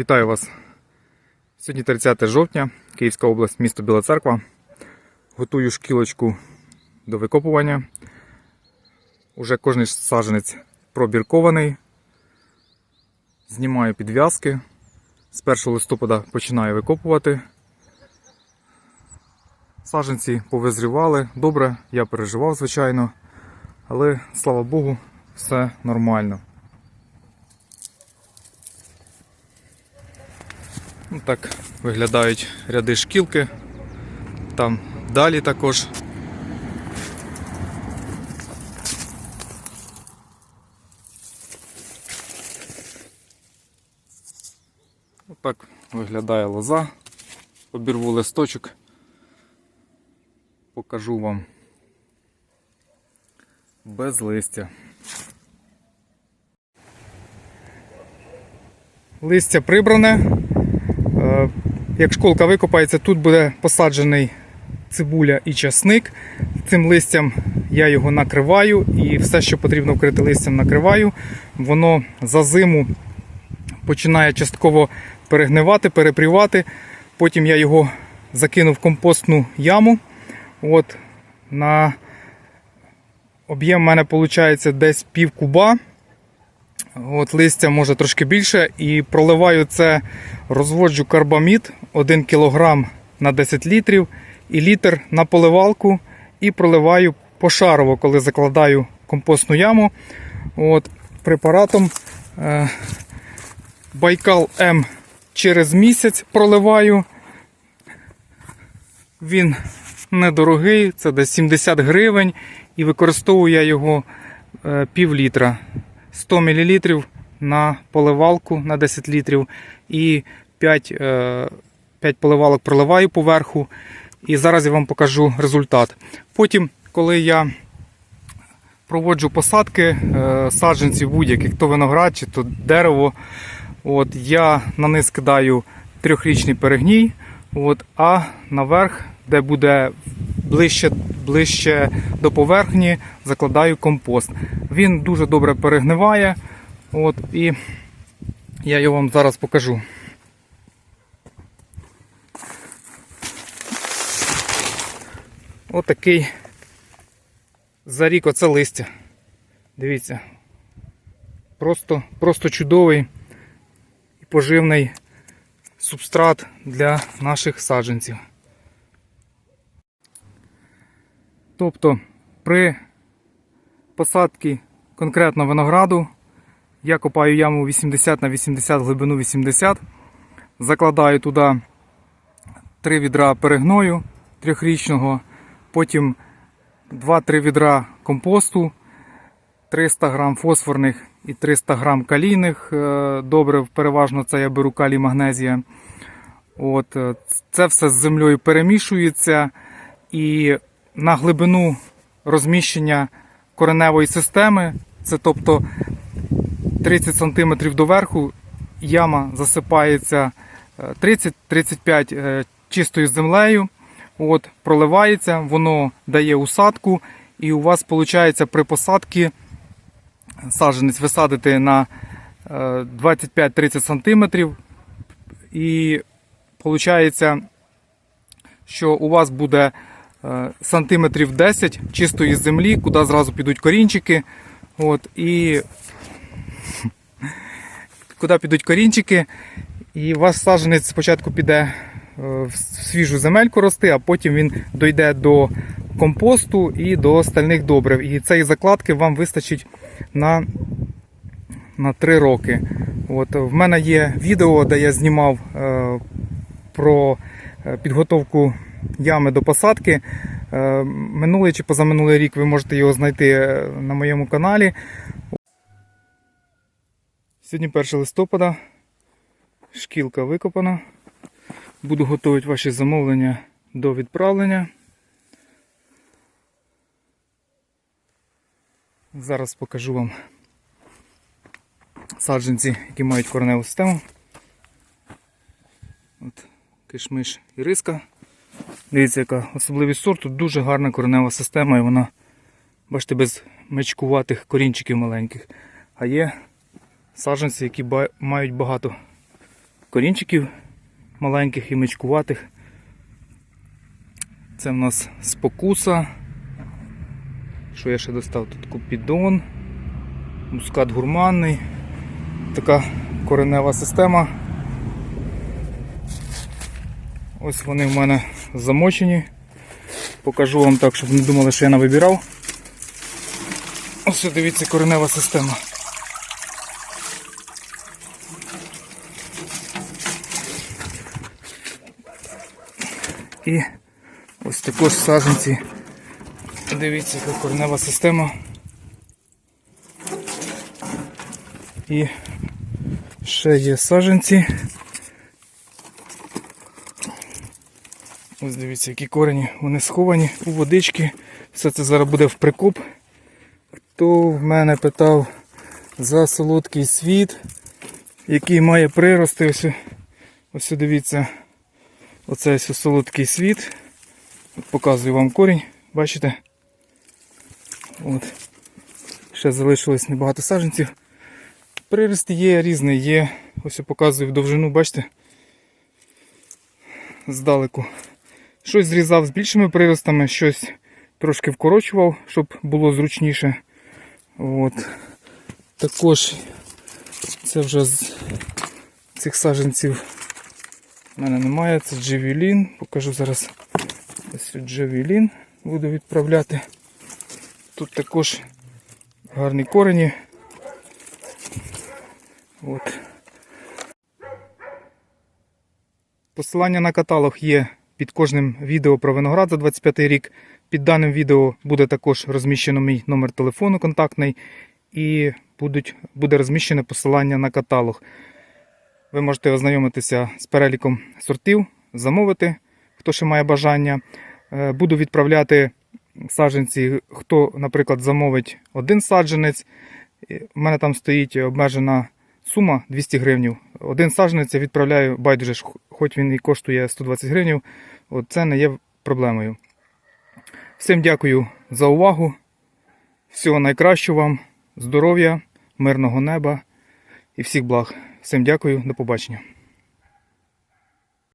Вітаю вас. Сьогодні 30 жовтня, Київська область, місто Біла Церква. Готую шкілочку до викопування. Уже кожний саджанець пробіркований. Знімаю підв'язки. З 1 листопада починаю викопувати. Саджанці повизрівали. Добре, я переживав, звичайно. Але слава Богу, все нормально. Ну, так виглядають ряди шкілки. Там далі також. Отак виглядає лоза. Обірву листочок. Покажу вам без листя. Листя прибране. Е, Як школка викопається, тут буде посаджений цибуля і часник. Цим листям я його накриваю і все, що потрібно вкрити листям, накриваю. Воно за зиму починає частково перегнивати, перепрівати. Потім я його закину в компостну яму. От, на об'єм в мене виходить десь пів куба. От листя може трошки більше. І проливаю це, розводжу карбамід 1 кг на 10 літрів і літр на поливалку. І проливаю пошарово, коли закладаю компостну яму. От, препаратом е, Байкал М через місяць проливаю. Він недорогий, це десь 70 гривень. І використовую я його е, пів літра. 100 мл на поливалку на 10 літрів і 5, е, 5 поливалок проливаю поверху. І зараз я вам покажу результат. Потім, коли я проводжу посадки е, саджанців будь-яких, то виноград чи то дерево, от, я на низ кидаю трьохрічний перегній, от, а наверх, де буде ближче, ближче до поверхні, закладаю компост. Він дуже добре перегниває. От, і я його вам зараз покажу. Отакий за рік оце листя. Дивіться. Просто, просто чудовий і поживний субстрат для наших саджанців. Тобто при посадці конкретно винограду я копаю яму 80 на 80 глибину 80, закладаю туди 3 відра перегною трьохрічного, потім 2-3 відра компосту, 300 грам фосфорних і 300 грам калійних е, добрив, переважно це я беру калій магнезія. От, е, це все з землею перемішується і на глибину розміщення кореневої системи, це тобто 30 см доверху, яма засипається е, 30-35 е, чистою землею, от, проливається, воно дає усадку, і у вас виходить при посадці саджанець висадити на е, 25-30 см, і виходить, що у вас буде е, сантиметрів 10 чистої землі, куди зразу підуть корінчики. От, і куди підуть корінчики, і у вас саджанець спочатку піде е, в свіжу земельку рости, а потім він дойде до компосту і до стальних добрив. І цієї закладки вам вистачить на, на 3 роки. От, в мене є відео, де я знімав е, про е, підготовку ями до посадки. Е, Минулий чи позаминулий рік ви можете його знайти е, на моєму каналі. Сьогодні 1 листопада. Шкілка викопана. Буду готувати ваші замовлення до відправлення. Зараз покажу вам саджанці, які мають кореневу систему. От, кишмиш і риска. Дивіться, яка особливість сорту, дуже гарна коренева система і вона, бачите, без мечкуватих корінчиків маленьких. А є саджанці, які мають багато корінчиків маленьких і мичкуватих. Це в нас спокуса. Що я ще достав? Тут купідон, мускат гурманний, така коренева система. Ось вони в мене замочені. Покажу вам так, щоб не думали, що я навибирав. Ось дивіться коренева система. І ось також саджанці. Дивіться, яка коренева система. І ще є саджанці. Ось дивіться, які корені, вони сховані у водички. Все це зараз буде в прикоп. Хто в мене питав за солодкий світ, який має прирости, ось, ось дивіться, оце ось солодкий світ. Показую вам корінь, бачите? От. Ще залишилось небагато саджанців. Прирост є різний, є. Ось я показую в довжину, бачите? Здалеку. Щось зрізав з більшими приростами, щось трошки вкорочував, щоб було зручніше. От. Також це вже з цих саджанців в мене немає. Це Джевелін. Покажу зараз ось Джевелін буду відправляти. Тут також гарні корені. От. Посилання на каталог є під кожним відео про виноград за 25 рік. Під даним відео буде також розміщено мій номер телефону контактний і будуть, буде розміщене посилання на каталог. Ви можете ознайомитися з переліком сортів, замовити, хто ще має бажання. Е, Буду відправляти саджанці, хто, наприклад, замовить один саджанець. У мене там стоїть обмежена сума 200 гривень. Один саджанець я відправляю байдуже, хоч він і коштує 120 гривень, це не є проблемою. Всім дякую за увагу. Всього найкращого вам, здоров'я, мирного неба і всіх благ. Всім дякую, до побачення.